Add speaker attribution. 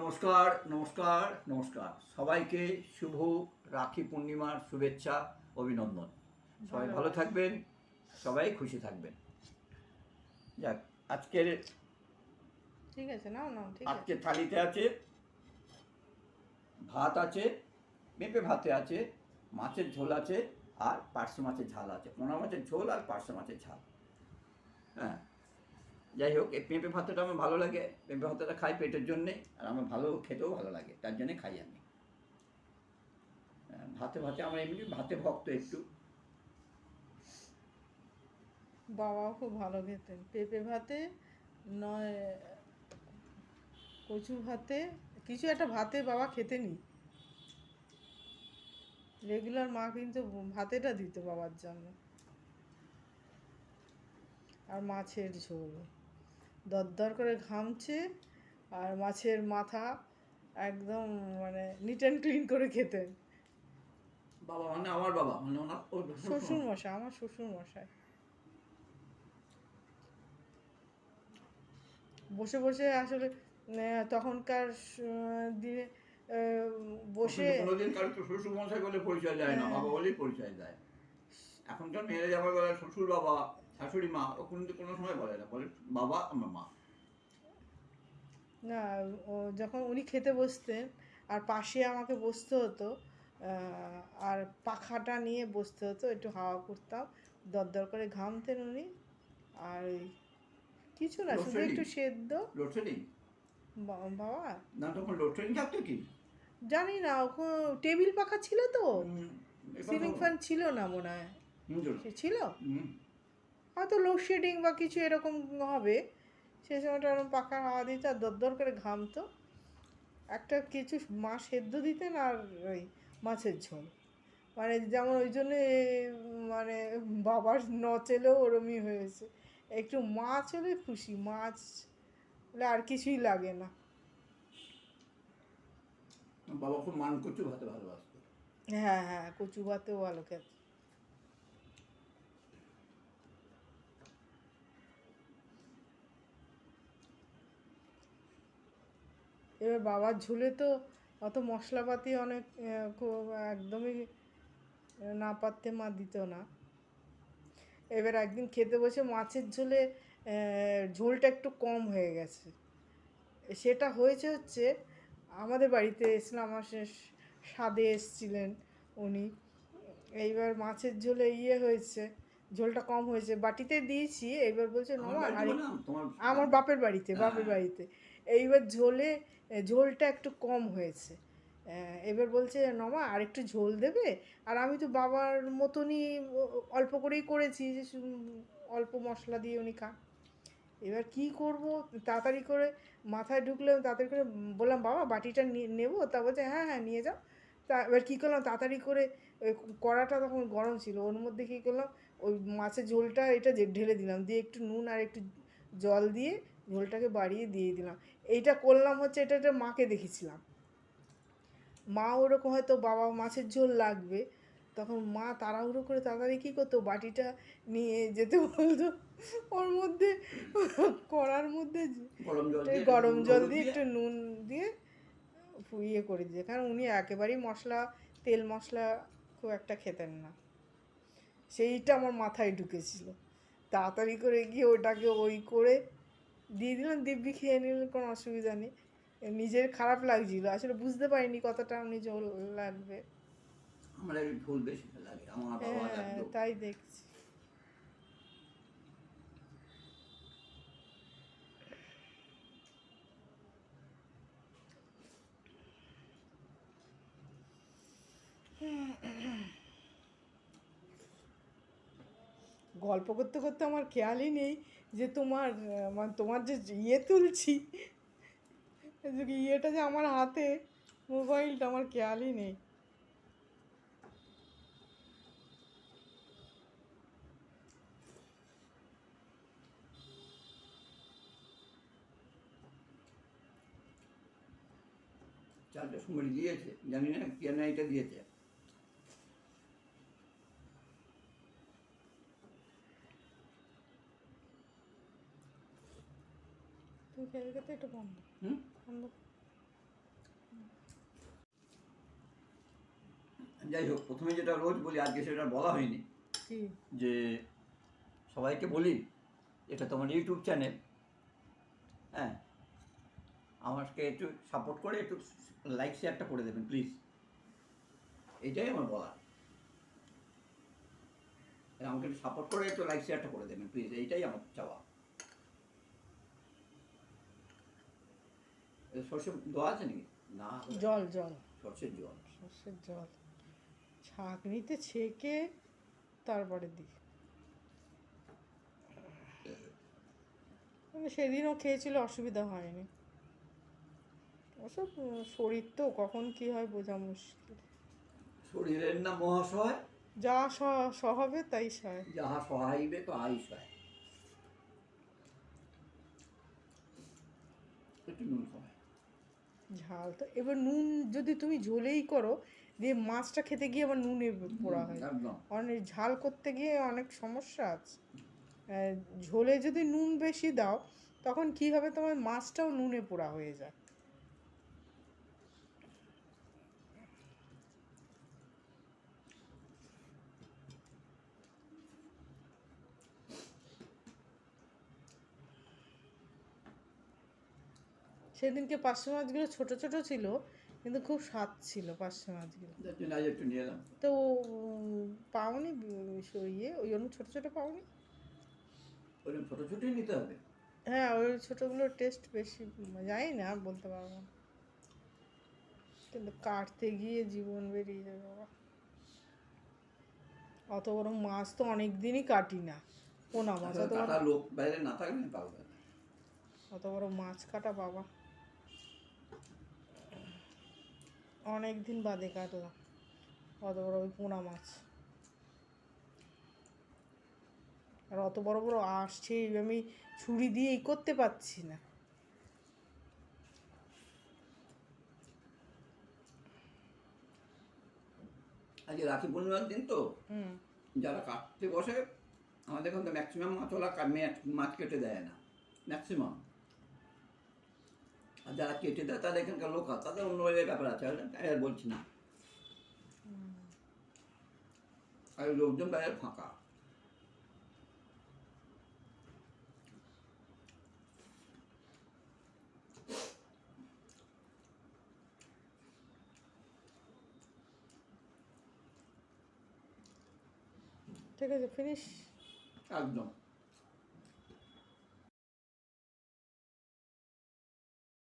Speaker 1: নমস্কার নমস্কার নমস্কার। সবাইকে শুভ রাখি পূর্ণিমার শুভেচ্ছা অভিনন্দন। সবাই ভালো থাকবেন। সবাই খুশি থাকবেন। যাক আজকের
Speaker 2: ঠিক আছে নাও নাও ঠিক
Speaker 1: আজকে থালিতে আছে ভাত আছে পেঁপে ভাতে আছে মাছের ঝোল আছে আর পার্শে মাছের ঝাল আছে। পোনা মাছের ঝোল আর পার্শে মাছের ঝাল। হ্যাঁ। যাই হোক, এই পেঁপে ভাতটা আমার ভালো লাগে। পেঁপে ভাতটা খাই পেটের জন্যে, আর আমার ভালো, খেতেও ভালো লাগে, তার জন্যে খাই আমি। ভাতে ভাতে আমার এমনি ভাতে ভক্ত একটু।
Speaker 2: বাবাও খুব ভালো খেতেন। পেঁপে ভাতে নয়, কচু ভাতে, কিছু একটা ভাতে বাবা খেতেনি রেগুলার মা কিন্তু ভাতেটা দিত বাবার জন্য। আর মাছের ঝোল। দরদর করে ঘামছে আর মাছের মাথা একদম মানে নিট অ্যান্ড ক্লিন করে খেতেন
Speaker 1: বাবা মানে আমার বাবা মানে ওনার
Speaker 2: শ্বশুর মশাই আমার শ্বশুর মশাই। বসে বসে আসলে তখনকার দিনে বসে
Speaker 1: কোনোদিন কারও তো শ্বশুর মশাই বলে পরিচয় দেয় না
Speaker 2: হ্যাঁ।
Speaker 1: বাবা বলেই পরিচয় দেয়। এখনকার মেয়েরা যাবার বলে শ্বশুর বাবা শাশুড়ি মা ও কিন্তু কোনো সময় বলে না বলে বাবা আমার মা।
Speaker 2: না ও যখন উনি খেতে বসতেন আর পাশে আমাকে বসতে হতো আর পাখাটা নিয়ে বসতে হতো একটু হাওয়া করতাম দরদর করে ঘামতেন উনি আর কিছু না শুধু একটু সেদ্ধ। বাবা।
Speaker 1: না তখন লোডশেডিং থাকতো কি?
Speaker 2: জানি না ওখানে টেবিল পাখা ছিল তো। সিলিং ফ্যান ছিল না মনে হয়। ছিল? হয়তো লোডশেডিং বা কিছু এরকম হবে। সে সময়টা ওরকম পাখা হাওয়া দিত আর দরদর করে ঘামতো। একটা কিছু মা সেদ্ধ দিতেন আর ওই মাছের ঝোল। মানে যেমন ওই জন্যে মানে বাবার নচেলেও ওরমই হয়েছে। একটু মাছ হলে খুশি মাছ হলে আর কিছুই লাগে না।
Speaker 1: বাবা খুব মান করছে ভাতে ভালোবাসতো।
Speaker 2: হ্যাঁ হ্যাঁ কচু ভাতেও ভালো খেতে। এবার বাবার ঝোলে তো অত মশলাপাতি অনেক খুব একদমই না পারতে মা দিত না। এবার একদিন খেতে বসে মাছের ঝোলে ঝোলটা একটু কম হয়ে গেছে। সেটা হয়েছে হচ্ছে আমাদের বাড়িতে এসেছিলাম আমার সে- স্বাদে এসছিলেন উনি। এইবার মাছের ঝোলে ইয়ে হয়েছে ঝোলটা কম হয়েছে। বাটিতে দিয়েছি এইবার বলছে
Speaker 1: আমার
Speaker 2: বাপের বাড়িতে বাপের
Speaker 1: হ্যাঁ।
Speaker 2: বাড়িতে। এইবার ঝোলে ঝোলটা একটু কম হয়েছে। এবার বলছে, নমা আর একটু ঝোল দেবে? আর আমি তো বাবার মতনই অল্প করেই করেছি, যে অল্প মশলা দিয়ে উনি খান। এবার কি করব? তাড়াতাড়ি করে মাথায় ঢুকলে তাড়াতাড়ি করে বললাম, বাবা, বাটিটা নেব? তা বলছে হ্যাঁ হ্যাঁ নিয়ে যাও। তা এবার কী করলাম? তাড়াতাড়ি করে কড়াটা তখন গরম ছিল, ওর মধ্যে কী করলাম? ওই মাছের ঝোলটা এটা ঢেলে দিলাম, দিয়ে একটু নুন আর একটু জল দিয়ে ঝোলটাকে বাড়িয়ে দিয়ে দিলাম। এইটা করলাম হচ্ছে এটা একটা মাকে দেখেছিলাম। মা ওরকম হয়তো বাবা মাছের ঝোল লাগবে তখন মা তাড়াহুড়ো করে তাড়াতাড়ি কী করতো? বাটিটা নিয়ে যেতে বলতো। ওর মধ্যে কড়ার মধ্যে
Speaker 1: গরম জল দিয়ে,
Speaker 2: একটু নুন দিয়ে ইয়ে করে দিয়ে কারণ উনি একেবারেই মশলা তেল মশলা খুব একটা খেতেন না। সেইটা আমার মাথায় ঢুকেছিল। তাড়াতাড়ি করে গিয়ে ওটাকে ওই করে দিয়ে দিলাম দিব্যি খেয়ে নিলে কোনো অসুবিধা নেই। নিজের খারাপ লাগছিল আসলে বুঝতে পারিনি কতটা উনি জল লাগবে।
Speaker 1: আমার ভুল বেশি লাগে আমার
Speaker 2: হ্যাঁ তাই দেখছি। গল্প করতে করতে আমার খেয়ালই নেই যে তোমার মানে তোমার যে ইয়ে তুলছি ইয়েটা যে আমার হাতে, মোবাইলটা আমার খেয়ালই নেই।
Speaker 1: সময় দিয়েছে, জানি না কেন এটা দিয়েছে।
Speaker 2: একটু বন্ধ। বন্ধ।
Speaker 1: যাই হোক প্রথমে যেটা রোজ বলি আজকে সেটা বলা হয়নি। যে সবাইকে বলি এটা তোমার ইউটিউব চ্যানেল। হ্যাঁ? আমাকে একটু সাপোর্ট করে একটু লাইক শেয়ারটা করে দেবেন প্লিজ এটাই আমার বলা আমাকে একটু সাপোর্ট করে একটু লাইক শেয়ারটা করে দেবেন প্লিজ এইটাই আমার চাওয়া। সর্ষে দেওয়া আছে নাকি? না।
Speaker 2: জল জল।
Speaker 1: সর্ষের জল।
Speaker 2: সর্ষের জল। ছাঁকনিতে ছেঁকে তারপরে দিই। মানে সেদিনও খেয়েছিল অসুবিধা হয়নি। ওসব শরীর তো কখন কি হয় বোঝা মুশকিল।
Speaker 1: শরীরের না মহাশয়
Speaker 2: যা সহাবে তাই সয়
Speaker 1: যাহা সহাইবে তো আইস হয় একটু নুন সহায়
Speaker 2: ঝাল। তো এবার নুন যদি তুমি ঝোলেই করো দিয়ে মাছটা খেতে গিয়ে আবার নুনে পোড়া হয়। অনেক ঝাল করতে গিয়ে অনেক সমস্যা আছে। ঝোলে যদি নুন বেশি দাও তখন কি হবে? তোমার মাছটাও নুনে পোড়া হয়ে যায়। সেদিনকে পার্শে মাছগুলো ছোট ছোট ছিল কিন্তু খুব স্বাদ ছিল পার্শে মাছগুলো।
Speaker 1: একটু নিয়ে এলাম
Speaker 2: তো উম, পাওনি ইয়ে ওই জন্য ছোটো ছোটো পাওনি?
Speaker 1: ওরকম ছোটো ছোটোই নিতে হবে?
Speaker 2: হ্যাঁ ওই ছোটোগুলোর টেস্ট বেশি জানি না বলতে পারব না। কিন্তু কাটতে গিয়ে জীবন বেরিয়ে যাবে বাবা। অত বড় মাছ তো অনেক দিনই কাটি না পোনা মাছ অত বড়
Speaker 1: লোক বাইরে না থাকলে
Speaker 2: অত বড় মাছ কাটা বাবা। অনেক দিন বাদে কাটলাম। অত বড় ওই পোনা মাছ। আর অত বড় বড় আসছে আমি ছুরি দিয়ে ই করতে পারছি না।
Speaker 1: আজকে রাখি পূর্ণিমার দিন তো। যারা কাটতে বসে আমাদের এখানে তো ম্যাক্সিমাম মাছওয়ালা মাছ কেটে দেয় না। ম্যাক্সিমাম যারা কেটে দেয় তাদের এখানকার লোক তাদের অন্য ওই ব্যাপার আছে তাই আর বলছি না। আর লোকজন বাইরে ফাঁকা।
Speaker 2: ঠিক আছে ফিনিশ
Speaker 1: একদম।